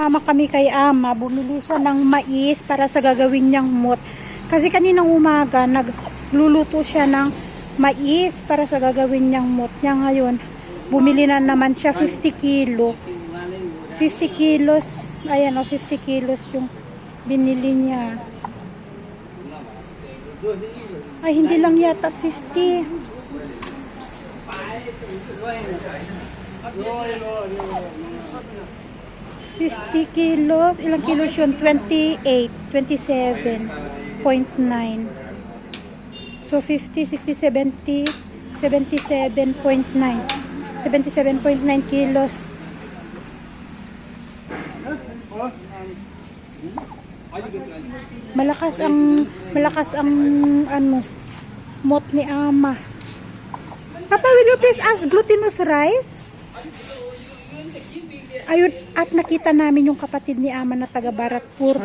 Mama kami kay Ama, bumili siya ng mais para sa gagawin niyang mot. Kasi kaninang umaga, nagluluto siya ng mais para sa gagawin niyang mot niya ngayon. Bumili na naman siya 50 kilo. 50 kilos, ayan o, 50 kilos yung binili niya. Ay, hindi lang yata 50. 50 kilos. Ilang kilos yun? 28. 27.9. So, 50, 60, 70, 77.9. 77.9 kilos. Malakas ang malakas ang ano mot ni Ama. Papa, will you please ask glutinous rice? Ayun, at nakita namin yung kapatid ni Ama na taga Baratpur.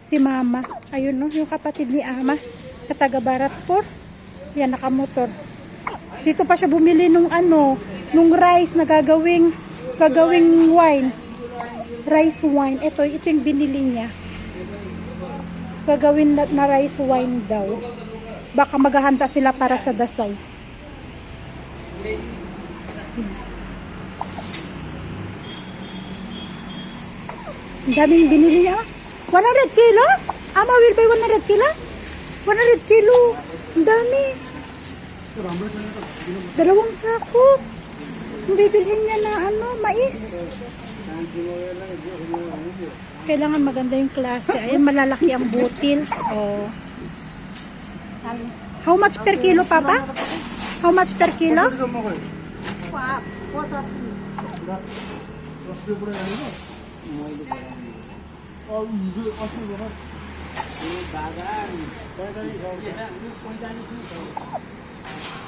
Si Mama. Ayun no, yung kapatid ni Ama na taga Baratpur. Yan, nakamotor. Dito pa siya bumili nung ano, nung rice na gagawing, gagawing wine. Rice wine. Ito, ito yung binili niya. Gagawin na, na rice wine daw. Baka maghahanda sila para sa dasay. Daming binili niya. 100 kilo? Ama will buy 100 kilo? 100 kilo. Ang dami. Dalawang sako. Ang bibilhin niya na ano, mais. Kailangan maganda yung klase. Ayun, malalaki ang butil. Oh. How much per kilo, Papa? How much per kilo?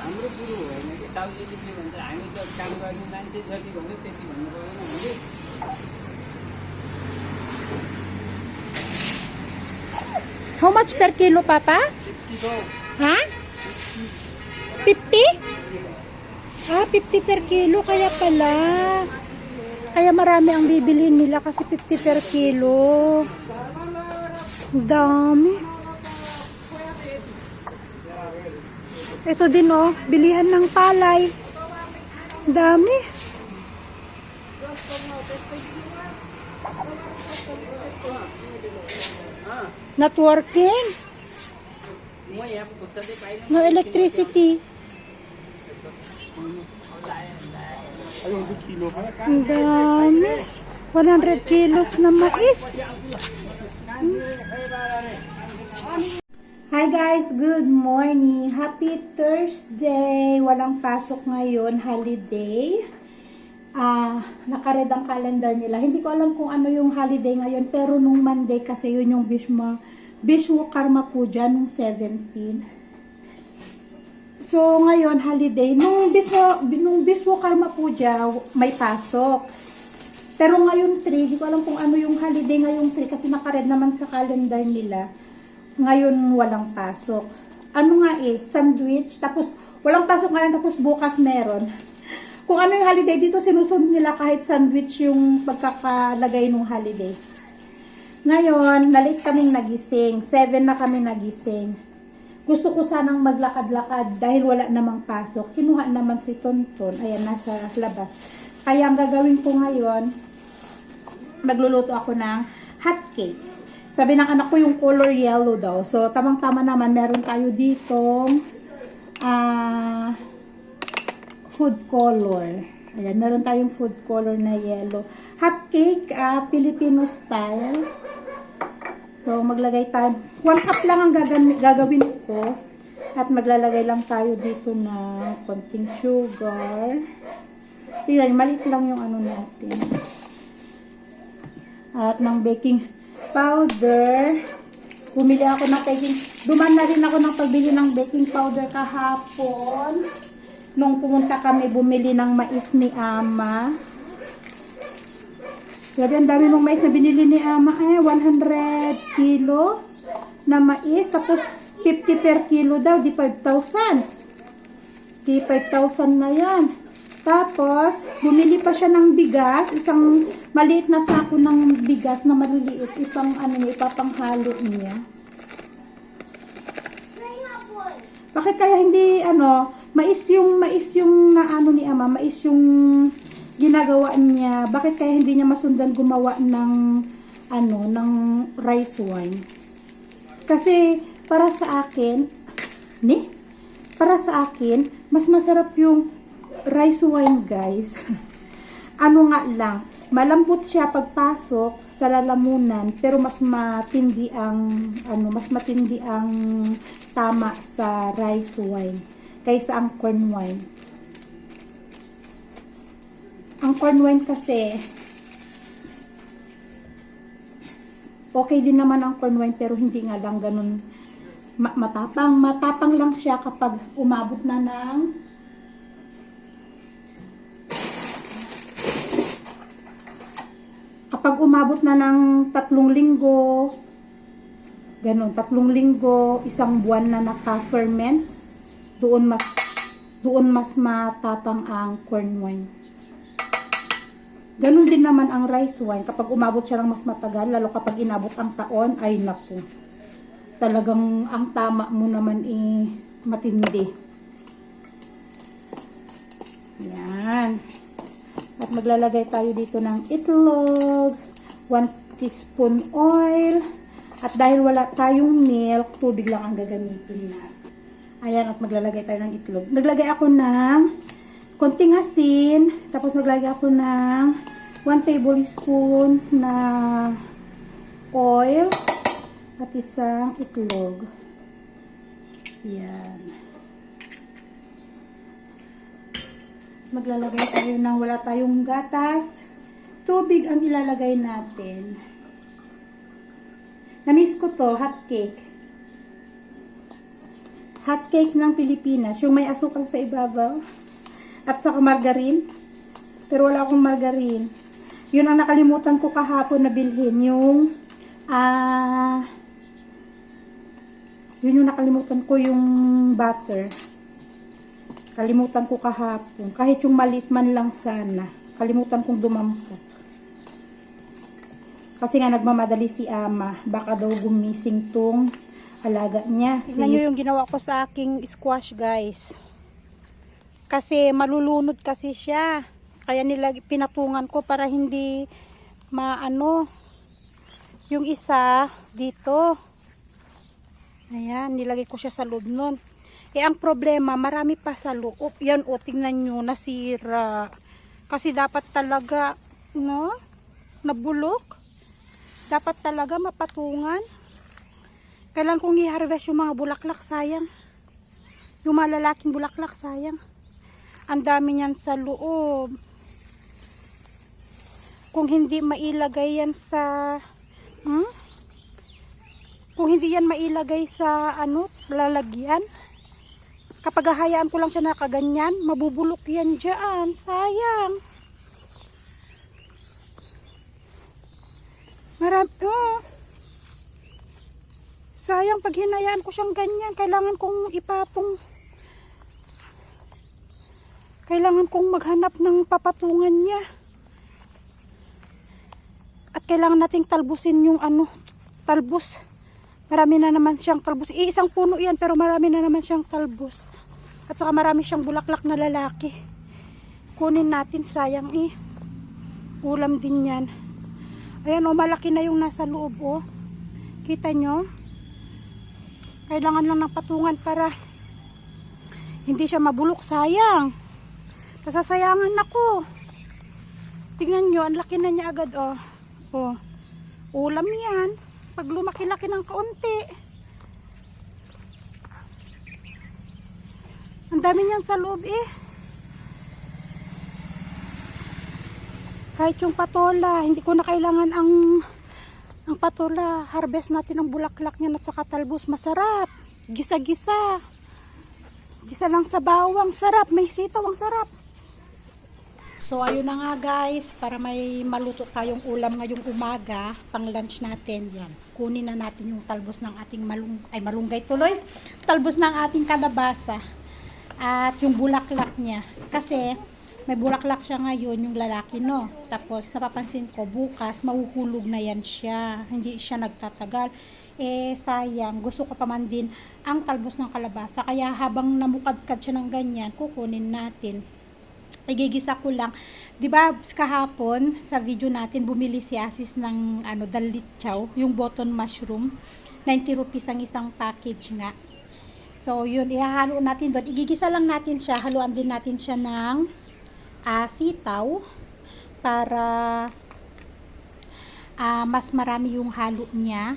हाम्रो कुरो होइन कि साउजीले के भन्छ हामी त काम गर्ने मान्छे जति भन्यो त्यति भन्नु परेन हामीले How much per kilo, Papa? Ha? 50? Ah, 50 per. Kaya marami ang bibilhin nila kasi 50 per kilo. Dami. Ito din oh, bilihan ng palay. Dami. Not working. No electricity. Ang dami. 100 kilos na mais. Hi guys, good morning. Happy Thursday. Walang pasok ngayon, holiday. Ah, nakared ang calendar nila. Hindi ko alam kung ano yung holiday ngayon, pero nung Monday kasi yun yung Bishma, Bishwakarma Puja nung 17. So, ngayon, holiday. Nung Biswa, nung Biswakarma Puja, may pasok. Pero ngayon 3, di ko alam kung ano yung holiday ngayong 3 kasi nakared naman sa calendar nila. Ngayon, walang pasok. Ano nga eh, sandwich, tapos walang pasok ngayon, tapos bukas meron. Kung ano yung holiday, dito sinusunod nila kahit sandwich yung pagkakalagay ng holiday. Ngayon, nalit kaming nagising. 7 na kami nagising. Gusto ko sanang maglakad-lakad dahil wala namang pasok. Kinuha naman si Tonton. Ayan, nasa labas. Kaya ang gagawin ko ngayon, magluluto ako ng hot cake. Sabi ng anak ko yung color yellow daw. So, tamang-tama naman, meron tayo ditong ah food color. Ayan, meron tayong food color na yellow. Hot cake, ah, Filipino style. So, maglagay tayo. One cup lang ang gagawin ko. At maglalagay lang tayo dito na konting sugar. Tingnan, maliit lang yung ano natin. At ng baking powder. Bumili ako ng baking. Duman na rin ako ng pagbili ng baking powder kahapon. Nung pumunta kami, bumili ng mais ni Ama. Grabe, ang dami mong mais na binili ni Ama. Eh, 100 kilo na mais. Tapos, 50 per kilo daw. Di 5,000. Di 5,000 na yan. Tapos, bumili pa siya ng bigas, isang maliit na sako ng bigas na maliliit, ipang ano niya, ipapanghalo niya. Bakit kaya hindi ano, mais yung mais yung naano ni Ama, mais yung ginagawa niya. Bakit kaya hindi niya masundan gumawa ng ano, ng rice wine? Kasi para sa akin, ni? Para sa akin, mas masarap yung rice wine, guys. ano nga lang, malambot siya pagpasok sa lalamunan, pero mas matindi ang ano, mas matindi ang tama sa rice wine kaysa ang corn wine. Ang corn wine kasi okay din naman ang corn wine pero hindi nga lang ganun ma- matapang. Matapang lang siya kapag umabot na ng kapag umabot na ng tatlong linggo, ganun, tatlong linggo, isang buwan na naka-ferment, doon mas doon mas matapang ang corn wine. Ganun din naman ang rice wine. Kapag umabot siya ng mas matagal, lalo kapag inabot ang taon, ay naku. Talagang ang tama mo naman eh, matindi. Yan. At maglalagay tayo dito ng itlog, 1 teaspoon oil, at dahil wala tayong milk, tubig lang ang gagamitin na. Ayan, at maglalagay tayo ng itlog. Naglagay ako ng konting asin, tapos naglagay ako ng 1 tablespoon na oil, at isang itlog. Yan. maglalagay tayo ng wala tayong gatas. Tubig ang ilalagay natin. Namiss ko to, hot cake. Hot cake ng Pilipinas. Yung may asukal sa ibabaw. At saka margarine. Pero wala akong margarine. Yun ang nakalimutan ko kahapon na bilhin. Yung, ah, yun yung nakalimutan ko yung butter. Kalimutan ko kahapon. Kahit yung maliit man lang sana. Kalimutan kong dumampot. Kasi nga nagmamadali si ama. Baka daw gumising tong alaga niya. Tingnan nyo yung ginawa ko sa aking squash guys. Kasi malulunod kasi siya. Kaya nila pinatungan ko para hindi maano yung isa dito. Ayan, nilagay ko siya sa loob nun. Eh, ang problema, marami pa sa loob. Yan, o, tingnan nyo, nasira. Kasi dapat talaga, no? Nabulok. Dapat talaga mapatungan. Kailan kong i-harvest yung mga bulaklak, sayang. Yung mga lalaking bulaklak, sayang. Ang dami niyan sa loob. Kung hindi mailagay yan sa, hmm? Kung hindi yan mailagay sa, ano, lalagyan, Kapag hahayaan ko lang siya nakaganyan, mabubulok yan dyan. Sayang. Marami, oh. Sayang pag hinayaan ko siyang ganyan. Kailangan kong ipatong. Kailangan kong maghanap ng papatungan niya. At kailangan nating talbusin yung ano, talbos. Marami na naman siyang talbos. Iisang puno yan pero marami na naman siyang talbos. At saka marami siyang bulaklak na lalaki. Kunin natin sayang eh. Ulam din yan. Ayan oh, malaki na yung nasa loob oh. Kita nyo? Kailangan lang ng patungan para hindi siya mabulok. Sayang. Kasasayangan ako. Tingnan nyo, ang laki na niya agad oh. Oh. Ulam yan pag lumaki-laki ng kaunti. Ang dami niyan sa loob eh. Kahit yung patola, hindi ko na kailangan ang ang patola. Harvest natin ang bulaklak niyan at saka talbos. Masarap. Gisa-gisa. Gisa lang sa bawang. Sarap. May sitaw. Ang sarap. So ayun na nga guys, para may maluto tayong ulam ngayong umaga, pang lunch natin, yan. Kunin na natin yung talbos ng ating malung ay malunggay tuloy. Talbos ng ating kalabasa. At yung bulaklak niya. Kasi may bulaklak siya ngayon, yung lalaki, no? Tapos, napapansin ko, bukas, mahuhulog na yan siya. Hindi siya nagtatagal. Eh, sayang, gusto ko pa man din ang talbos ng kalabasa. Kaya habang namukadkad siya ng ganyan, kukunin natin. Igigisa ko lang. 'Di ba kahapon sa video natin bumili si Asis ng ano dalitsaw, yung button mushroom. 90 rupees ang isang package nga. So, yun, ihahalo natin doon. Igigisa lang natin siya. Haluan din natin siya ng ah, sitaw para ah, mas marami yung halo niya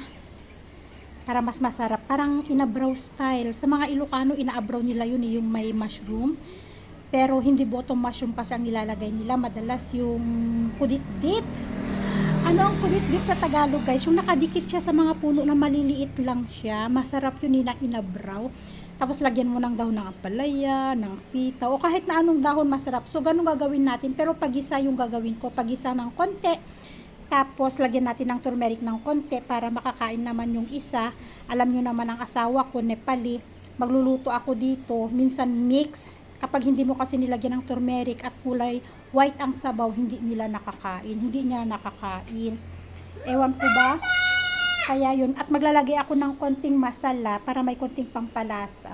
para mas masarap. Parang inabraw style. Sa mga Ilocano, inaabraw nila yun eh, yung may mushroom. Pero hindi bottom mushroom kasi ang nilalagay nila. Madalas yung kudit-dit. Ano ang kudit-dit sa Tagalog guys? Yung nakadikit siya sa mga puno na maliliit lang siya. Masarap yun nila inabraw. Tapos lagyan mo ng dahon ng ampalaya, ng sitaw, o kahit na anong dahon masarap. So, ganun gagawin natin. Pero pag-isa yung gagawin ko. Pag-isa ng konti. Tapos, lagyan natin ng turmeric ng konti para makakain naman yung isa. Alam nyo naman ang asawa ko, Nepali. Magluluto ako dito. Minsan mix. Kapag hindi mo kasi nilagyan ng turmeric at kulay white ang sabaw, hindi nila nakakain. Hindi niya nakakain. Ewan ko ba? Kaya yun. At maglalagay ako ng konting masala para may konting pampalasa.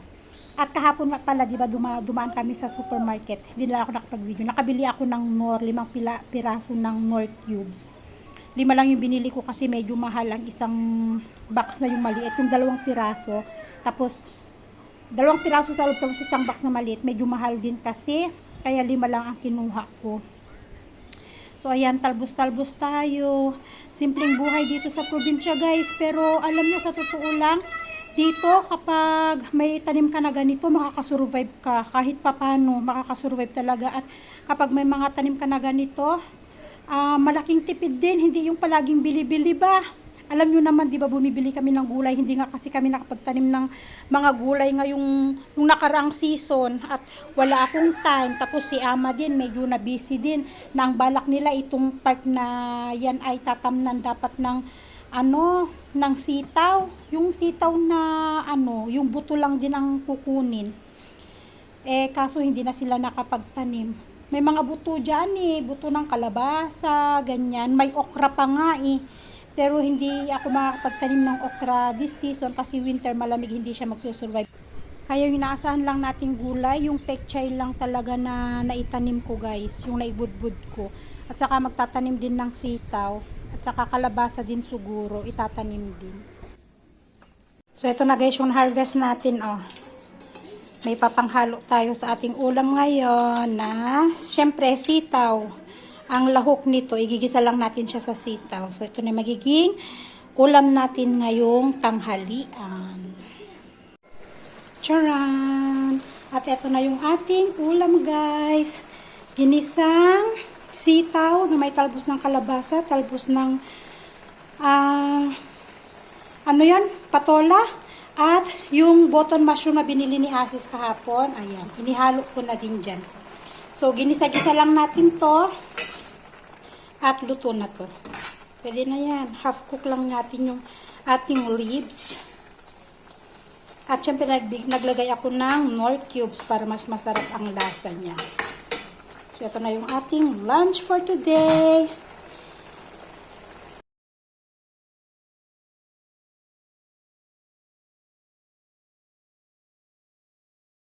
At kahapon nga pala, di ba, duma, dumaan kami sa supermarket. Hindi na ako nakapag-video. Nakabili ako ng Nor, limang pila, piraso ng Nor cubes. Lima lang yung binili ko kasi medyo mahal ang isang box na yung maliit. Yung dalawang piraso. Tapos, dalawang piraso sa loob tapos isang box na maliit. Medyo mahal din kasi. Kaya lima lang ang kinuha ko. So, ayan, talbos-talbos tayo. Simpleng buhay dito sa probinsya, guys. Pero, alam nyo, sa totoo lang, dito, kapag may tanim ka na ganito, makakasurvive ka. Kahit papano, makakasurvive talaga. At kapag may mga tanim ka na ganito, ah, malaking tipid din. Hindi yung palaging bili-bili ba? Alam nyo naman, di ba, bumibili kami ng gulay. Hindi nga kasi kami nakapagtanim ng mga gulay ngayong nung nakaraang season. At wala akong time. Tapos si Ama din, medyo na busy din. Nang balak nila itong park na yan ay tatamnan dapat ng ano, ng sitaw. Yung sitaw na ano, yung buto lang din ang kukunin. Eh, kaso hindi na sila nakapagtanim. May mga buto dyan eh, buto ng kalabasa, ganyan. May okra pa nga eh. Pero hindi ako makakapagtanim ng okra this season kasi winter malamig hindi siya magsusurvive. Kaya yung inaasahan lang nating gulay, yung pechay lang talaga na naitanim ko guys, yung naibudbud ko. At saka magtatanim din ng sitaw. At saka kalabasa din siguro, itatanim din. So ito na guys yung harvest natin oh. May papanghalo tayo sa ating ulam ngayon na syempre sitaw. Ang lahok nito, igigisa lang natin siya sa sitaw. So ito na magiging ulam natin ngayong tanghalian. Charan! At ito na yung ating ulam guys. Ginisang sitaw na may talbos ng kalabasa, talbos ng ah ano yan? Patola. At yung button mushroom na binili ni Asis kahapon, ayan, inihalo ko na din dyan. So, ginisa-gisa lang natin to. At luto na to. Pwede na yan. Half cook lang natin yung ating ribs. At syempre, naglagay ako ng nor cubes para mas masarap ang lasa niya. So, ito na yung ating lunch for today.